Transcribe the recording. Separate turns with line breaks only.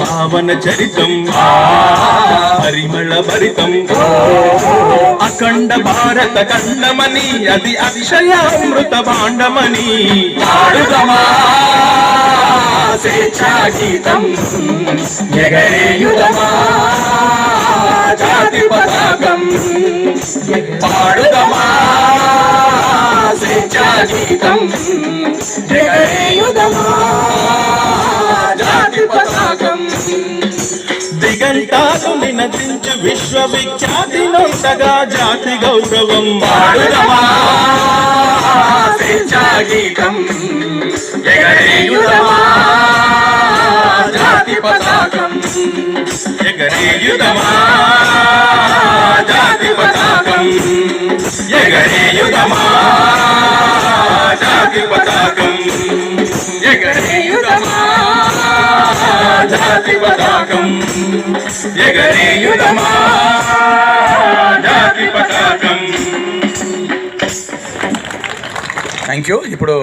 పావన చరితం. పరిమళ భరితం. అఖండ భారత ఖండమని అది అక్షయామృత భాండమని.
పాడుదమా స్వేచ్ఛా జాతి పతాకం. పాడుదమా స్వేచ్ఛా
దిగంటాలు నినదించు విశ్వవిఖ్యాతి నొందగా జాతి గౌరవం.
గీతం జాతి పతాకం.
ఎగరేయుదమా
జాతి పతాకం. ఎగరేయుదమా జాతి పతాకం. ఎగరేయుదమా జాతి పతాకం ఎగరేయుదమా? జాతి పతాకం. థ్యాంక్ యూ ఇప్పుడు